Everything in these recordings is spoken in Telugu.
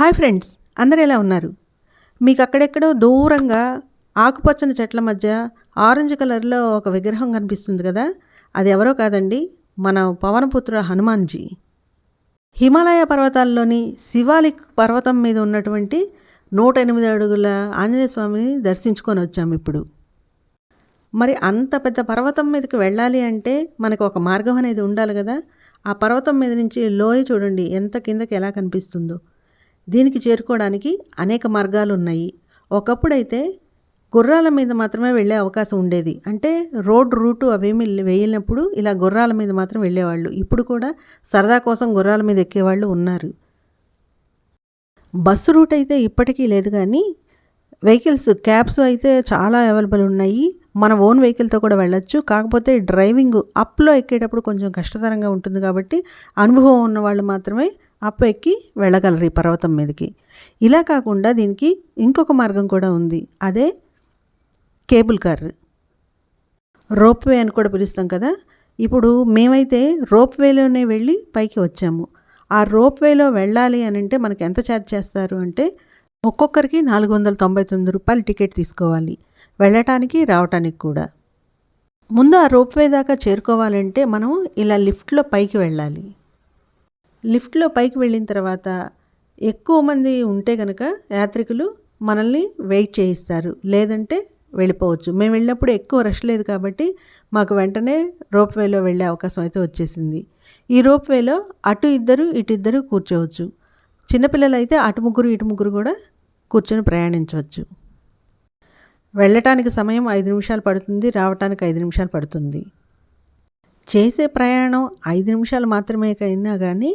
హాయ్ ఫ్రెండ్స్ అందరు ఎలా ఉన్నారు? మీకు అక్కడెక్కడో దూరంగా ఆకుపచ్చని చెట్ల మధ్య ఆరెంజ్ కలర్లో ఒక విగ్రహం కనిపిస్తుంది కదా? అది ఎవరో కాదండి మన పవనపుత్రుడు హనుమాన్జీ. హిమాలయ పర్వతాల్లోని శివాలిక్ పర్వతం మీద ఉన్నటువంటి నూట ఎనిమిది అడుగుల ఆంజనేయ స్వామిని దర్శించుకొని వచ్చాము ఇప్పుడు. మరి అంత పెద్ద పర్వతం మీదకి వెళ్ళాలి అంటే మనకు ఒక మార్గం అనేది ఉండాలి కదా? ఆ పర్వతం మీద నుంచి లోయ చూడండి ఎంత కిందకి ఎలా కనిపిస్తుందో. దీనికి చేరుకోవడానికి అనేక మార్గాలు ఉన్నాయి ఒకప్పుడైతే గుర్రాల మీద మాత్రమే వెళ్ళే అవకాశం ఉండేది. అంటే రోడ్ రూటు అవేమి వేయనప్పుడు ఇలా గుర్రాల మీద మాత్రం వెళ్ళేవాళ్ళు. ఇప్పుడు కూడా సరదా కోసం గుర్రాల మీద ఎక్కేవాళ్ళు ఉన్నారు. బస్సు రూట్ అయితే ఇప్పటికీ లేదు కానీ వెహికల్స్ క్యాబ్స్ అయితే చాలా అవైలబుల్ ఉన్నాయి. మన ఓన్ వెహికల్తో కూడా వెళ్ళొచ్చు. కాకపోతే డ్రైవింగ్ అప్లో ఎక్కేటప్పుడు కొంచెం కష్టతరంగా ఉంటుంది కాబట్టి అనుభవం ఉన్న వాళ్ళు మాత్రమే అప్పు ఎక్కి వెళ్ళగలరు ఈ పర్వతం మీదకి. ఇలా కాకుండా దీనికి ఇంకొక మార్గం కూడా ఉంది. అదే కేబుల్ కార్. రోప్వే అని కూడా పిలుస్తాం కదా. ఇప్పుడు మేమైతే రోప్వేలోనే వెళ్ళి పైకి వచ్చాము. ఆ రోప్వేలో వెళ్ళాలి అని అంటే మనకు ఎంత ఛార్జ్ చేస్తారు అంటే ఒక్కొక్కరికి నాలుగు వందల తొంభై తొమ్మిది రూపాయలు టికెట్ తీసుకోవాలి. వెళ్ళటానికి రావటానికి కూడా. ముందు ఆ రోప్వే దాకా చేరుకోవాలంటే మనం ఇలా లిఫ్ట్లో పైకి వెళ్ళాలి. లిఫ్ట్లో పైకి వెళ్ళిన తర్వాత ఎక్కువ మంది ఉంటే కనుక యాత్రికులు మనల్ని వెయిట్ చేయిస్తారు. లేదంటే వెళ్ళిపోవచ్చు. మేము వెళ్ళినప్పుడు ఎక్కువ రష్ లేదు కాబట్టి మాకు వెంటనే రోప్ వేలో వెళ్ళే అవకాశం అయితే వచ్చేసింది. ఈ రోప్వేలో అటు ఇద్దరు ఇటు ఇద్దరు కూర్చోవచ్చు. చిన్నపిల్లలు అయితే అటు ముగ్గురు ఇటు ముగ్గురు కూడా కూర్చొని ప్రయాణించవచ్చు. వెళ్ళటానికి సమయం ఐదు నిమిషాలు పడుతుంది రావటానికి ఐదు నిమిషాలు పడుతుంది. చేసే ప్రయాణం ఐదు నిమిషాలు మాత్రమే అయినా కానీ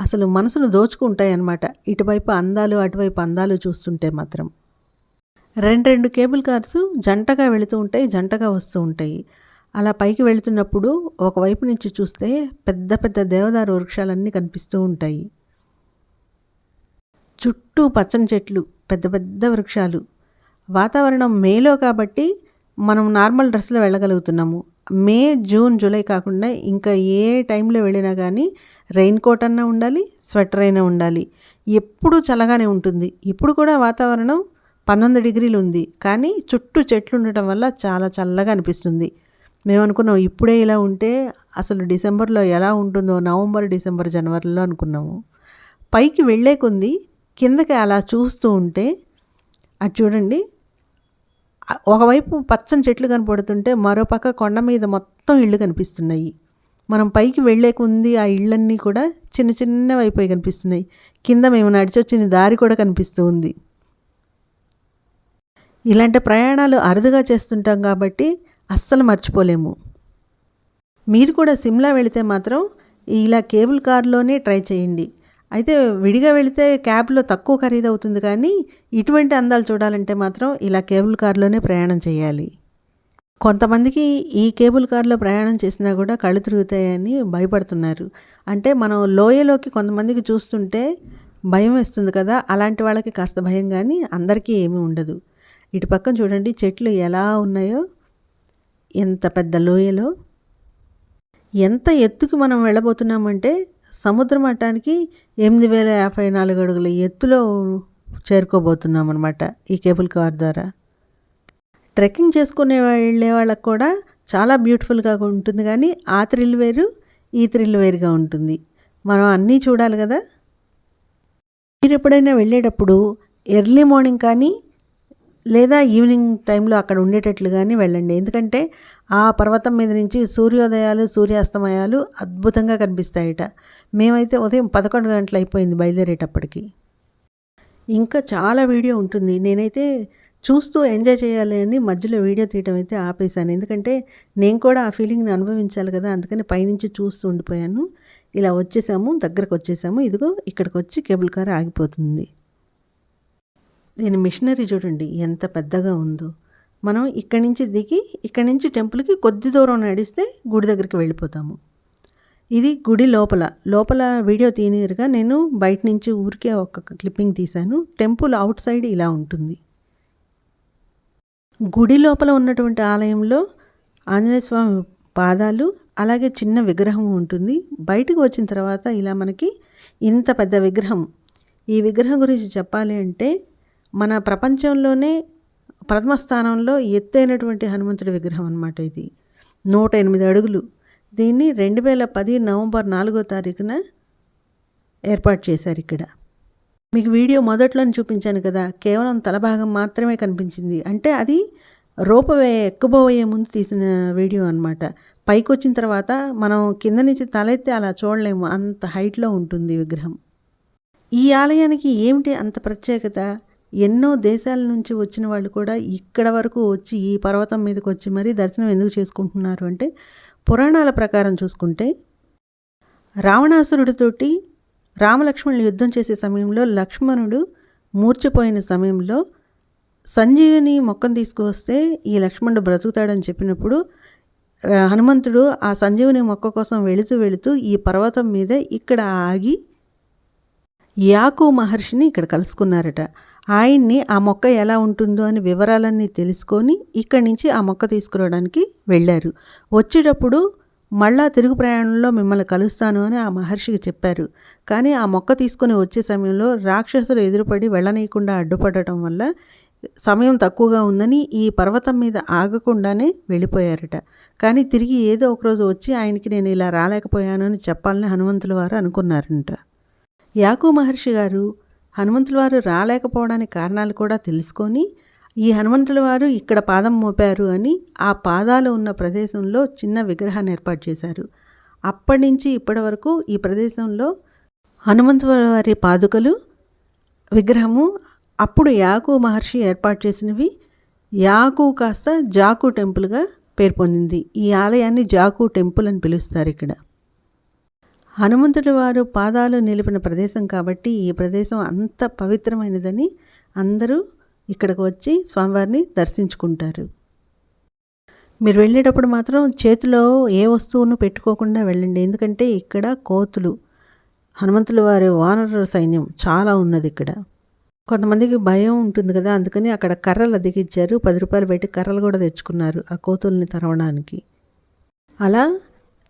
అసలు మనసును దోచుకుంటాయి అన్నమాట ఇటువైపు అందాలు అటువైపు అందాలు చూస్తుంటే మాత్రం. రెండు రెండు కేబుల్ కార్స్ జంటగా వెళుతూ ఉంటాయి జంటగా వస్తూ ఉంటాయి. అలా పైకి వెళుతున్నప్పుడు ఒకవైపు నుంచి చూస్తే పెద్ద పెద్ద దేవదారు వృక్షాలన్నీ కనిపిస్తూ ఉంటాయి. చుట్టూ పచ్చని చెట్లు పెద్ద పెద్ద వృక్షాలు. వాతావరణం మేలో కాబట్టి మనం నార్మల్ డ్రెస్లో వెళ్ళగలుగుతున్నాము. మే జూన్ జూలై కాకుండా ఇంకా ఏ టైంలో వెళ్ళినా కానీ రెయిన్ కోట్ అన్నా ఉండాలి స్వెటర్ అయినా ఉండాలి. ఎప్పుడూ చల్లగానే ఉంటుంది. ఇప్పుడు కూడా వాతావరణం పంతొమ్మిది డిగ్రీలు ఉంది. కానీ చుట్టూ చెట్లు ఉండటం వల్ల చాలా చల్లగా అనిపిస్తుంది. మేము అనుకున్నాం ఇప్పుడే ఇలా ఉంటే అసలు డిసెంబర్లో ఎలా ఉంటుందో నవంబర్ డిసెంబర్ జనవరిలో అనుకున్నాము. పైకి వెళ్ళే కొంది కిందకి అలా చూస్తూ ఉంటే అది చూడండి ఒకవైపు పచ్చని చెట్లు కనపడుతుంటే మరోపక్క కొండ మీద మొత్తం ఇళ్ళు కనిపిస్తున్నాయి. మనం పైకి వెళ్ళేకుంది ఆ ఇళ్ళన్నీ కూడా చిన్న చిన్నవి అయిపోయి కనిపిస్తున్నాయి. కింద మేము నడిచొచ్చిన దారి కూడా కనిపిస్తూ ఉంది ఇలాంటి ప్రయాణాలు అరుదుగా చేస్తుంటాం కాబట్టి అస్సలు మర్చిపోలేము. మీరు కూడా సిమ్లా వెళితే మాత్రం ఇలా కేబుల్ కార్లోనే ట్రై చేయండి. అయితే విడిగా వెళితే క్యాబ్లో తక్కువ ఖరీదు అవుతుంది కానీ ఇటువంటి అందాలు చూడాలంటే మాత్రం ఇలా కేబుల్ కార్లోనే ప్రయాణం చేయాలి. కొంతమందికి ఈ కేబుల్ కార్లో ప్రయాణం చేసినా కూడా కళ్ళు తిరుగుతాయని భయపడుతున్నారు. అంటే మనం లోయలోకి కొంతమందికి చూస్తుంటే భయం వేస్తుంది కదా అలాంటి వాళ్ళకి కాస్త భయం కానీ అందరికీ ఏమీ ఉండదు. ఇటు పక్కన చూడండి చెట్లు ఎలా ఉన్నాయో. ఎంత పెద్ద లోయలో. ఎంత ఎత్తుకి మనం వెళ్ళబోతున్నామంటే సముద్ర మట్టానికి ఎనిమిది వేల యాభై నాలుగు అడుగుల ఎత్తులో చేరుకోబోతున్నాం అనమాట ఈ కేబుల్ కార్ ద్వారా. ట్రెక్కింగ్ చేసుకునే వెళ్ళే వాళ్ళకు కూడా చాలా బ్యూటిఫుల్గా ఉంటుంది కానీ ఆ థ్రిల్ వేరు ఈ థ్రిల్ వేరుగా ఉంటుంది. మనం అన్నీ చూడాలి కదా? మీరు ఎప్పుడైనా వెళ్ళేటప్పుడు ఎర్లీ మార్నింగ్ కానీ లేదా ఈవినింగ్ టైంలో అక్కడ ఉండేటట్లు కానీ వెళ్ళండి. ఎందుకంటే ఆ పర్వతం మీద నుంచి సూర్యోదయాలు సూర్యాస్తమయాలు అద్భుతంగా కనిపిస్తాయట. మేమైతే ఉదయం పదకొండు గంటలు అయిపోయింది బయలుదేరేటప్పటికి. ఇంకా చాలా వీడియో ఉంటుంది. నేనైతే చూస్తూ ఎంజాయ్ చేయాలి అని మధ్యలో వీడియో తీయడం అయితే ఆపేశాను. ఎందుకంటే నేను కూడా ఆ ఫీలింగ్ని అనుభవించాలి కదా అందుకని పైనుంచి చూస్తూ ఉండిపోయాను. ఇలా వచ్చేసాము దగ్గరకు వచ్చేసాము ఇదిగో ఇక్కడికి వచ్చి కేబుల్ కార్ ఆగిపోతుంది. దీని మిషనరీ చూడండి ఎంత పెద్దగా ఉందో. మనం ఇక్కడి నుంచి దిగి ఇక్కడి నుంచి టెంపుల్కి కొద్ది దూరం నడిస్తే గుడి దగ్గరికి వెళ్ళిపోతాము. ఇది గుడి లోపల. లోపల వీడియో తీనియరుగా నేను బయట నుంచి ఊరికే ఒక క్లిప్పింగ్ తీశాను. టెంపుల్ అవుట్ సైడ్ ఇలా ఉంటుంది. గుడి లోపల ఉన్నటువంటి ఆలయంలో ఆంజనేయ స్వామి పాదాలు అలాగే చిన్న విగ్రహం ఉంటుంది. బయటకు వచ్చిన తర్వాత ఇలా మనకి ఇంత పెద్ద విగ్రహం. ఈ విగ్రహం గురించి చెప్పాలి అంటే మన ప్రపంచంలోనే ప్రథమ స్థానంలో ఎత్తైనటువంటి హనుమంతుడి విగ్రహం అనమాట ఇది. నూట ఎనిమిది అడుగులు. దీన్ని రెండు వేల పది నవంబర్ నాలుగో తారీఖున ఏర్పాటు చేశారు ఇక్కడ. మీకు వీడియో మొదట్లోనే చూపించాను కదా కేవలం తలభాగం మాత్రమే కనిపించింది. అంటే అది రూపవే ఎక్కుబోయే ముందు తీసిన వీడియో అనమాట పైకి వచ్చిన తర్వాత మనం కింద నుంచి తలెత్తి అలా చూడలేము అంత హైట్లో ఉంటుంది విగ్రహం. ఈ ఆలయానికి ఏమిటి అంత ప్రత్యేకత? ఎన్నో దేశాల నుంచి వచ్చిన వాళ్ళు కూడా ఇక్కడ వరకు వచ్చి ఈ పర్వతం మీదకి వచ్చి మరీ దర్శనం ఎందుకు చేసుకుంటున్నారు అంటే పురాణాల ప్రకారం చూసుకుంటే రావణాసురుడితోటి రామలక్ష్మణులు యుద్ధం చేసే సమయంలో లక్ష్మణుడు మూర్చిపోయిన సమయంలో సంజీవిని మొక్కను తీసుకువస్తే ఈ లక్ష్మణుడు బ్రతుకుతాడని చెప్పినప్పుడు హనుమంతుడు ఆ సంజీవుని మొక్క కోసం వెళుతూ వెళుతూ ఈ పర్వతం మీద ఇక్కడ ఆగి యాకు మహర్షిని ఇక్కడ కలుసుకున్నారట. ఆయన్ని ఆ మొక్క ఎలా ఉంటుందో అని వివరాలన్నీ తెలుసుకొని ఇక్కడి నుంచి ఆ మొక్క తీసుకురావడానికి వెళ్ళారు. వచ్చేటప్పుడు మళ్ళా తిరుగు ప్రయాణంలో మిమ్మల్ని కలుస్తాను అని ఆ మహర్షికి చెప్పారు. కానీ ఆ మొక్క తీసుకొని వచ్చే సమయంలో రాక్షసులు ఎదురుపడి వెళ్ళనీయకుండా అడ్డుపడటం వల్ల సమయం తక్కువగా ఉందని ఈ పర్వతం మీద ఆగకుండానే వెళ్ళిపోయారట. కానీ తిరిగి ఏదో ఒకరోజు వచ్చి ఆయనకి నేను ఇలా రాలేకపోయాను అని చెప్పాలని హనుమంతుల వారు అనుకున్నారంట. యాకు మహర్షి గారు హనుమంతుల వారు రాలేకపోవడానికి కారణాలు కూడా తెలుసుకొని ఈ హనుమంతుల వారు ఇక్కడ పాదం మోపారు అని ఆ పాదాలు ఉన్న ప్రదేశంలో చిన్న విగ్రహాన్ని ఏర్పాటు చేశారు. అప్పటి నుంచి ఇప్పటి వరకు ఈ ప్రదేశంలో హనుమంతుల వారి పాదుకలు విగ్రహము అప్పుడు యాకు మహర్షి ఏర్పాటు చేసినవి యాకు కాస్త జాకు టెంపుల్గా పేరు పొందింది ఈ ఆలయాన్ని జాకు టెంపుల్ అని పిలుస్తారు ఇక్కడ. హనుమంతుడి వారు పాదాలు నిలిపిన ప్రదేశం కాబట్టి ఈ ప్రదేశం అంత పవిత్రమైనదని అందరూ ఇక్కడికి వచ్చి స్వామివారిని దర్శించుకుంటారు. మీరు వెళ్ళేటప్పుడు మాత్రం చేతిలో ఏ వస్తువును పెట్టుకోకుండా వెళ్ళండి. ఎందుకంటే ఇక్కడ కోతులు హనుమంతుల వారి వానర సైన్యం చాలా ఉన్నది ఇక్కడ. కొంతమందికి భయం ఉంటుంది కదా అందుకని అక్కడ కర్రలు అదిగిచ్చారు పది రూపాయలు పెట్టి కర్రలు కూడా తెచ్చుకున్నారు ఆ కోతుల్ని తరవడానికి. అలా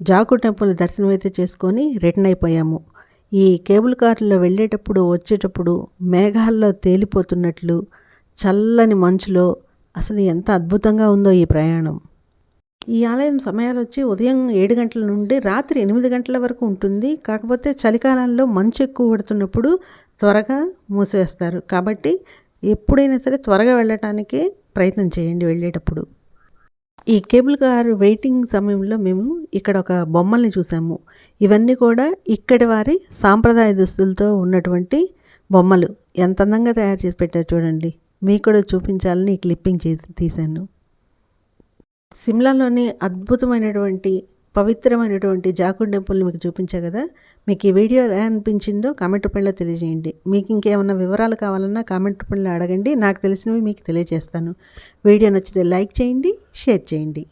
జాకు టెంపుల్ దర్శనం అయితే చేసుకొని రిటర్న్ అయిపోయాము. ఈ కేబుల్ కార్లో వెళ్ళేటప్పుడు వచ్చేటప్పుడు మేఘాల్లో తేలిపోతున్నట్లు చల్లని మంచులో అసలు ఎంత అద్భుతంగా ఉందో ఈ ప్రయాణం. ఈ ఆలయం సమయాలు వచ్చి ఉదయం ఏడు గంటల నుండి రాత్రి ఎనిమిది గంటల వరకు ఉంటుంది. కాకపోతే చలికాలంలో మంచు ఎక్కువ పడుతున్నప్పుడు త్వరగా మూసివేస్తారు. కాబట్టి ఎప్పుడైనా సరే త్వరగా వెళ్ళటానికి ప్రయత్నం చేయండి వెళ్ళేటప్పుడు. ఈ కేబుల్ కార్ వెయిటింగ్ సమయంలో మేము ఇక్కడ ఒక బొమ్మల్ని చూసాము. ఇవన్నీ కూడా ఇక్కడి వారి సాంప్రదాయ దుస్తులతో ఉన్నటువంటి బొమ్మలు. ఎంత అందంగా తయారు చేసి పెట్టారు చూడండి. మీకు కూడా చూపించాలని ఈ క్లిప్పింగ్ చేసి తీశాను. సిమ్లాలోని అద్భుతమైనటువంటి పవిత్రమైనటువంటి జాకుడ్ టెంపుల్ని మీకు చూపించా కదా? మీకు ఈ వీడియో ఎలా అనిపించిందో కామెంట్ రూపంలో తెలియజేయండి. మీకు ఇంకేమన్నా వివరాలు కావాలన్నా కామెంట్ రూపంలో అడగండి. నాకు తెలిసినవి మీకు తెలియజేస్తాను. వీడియో నచ్చితే లైక్ చేయండి షేర్ చేయండి.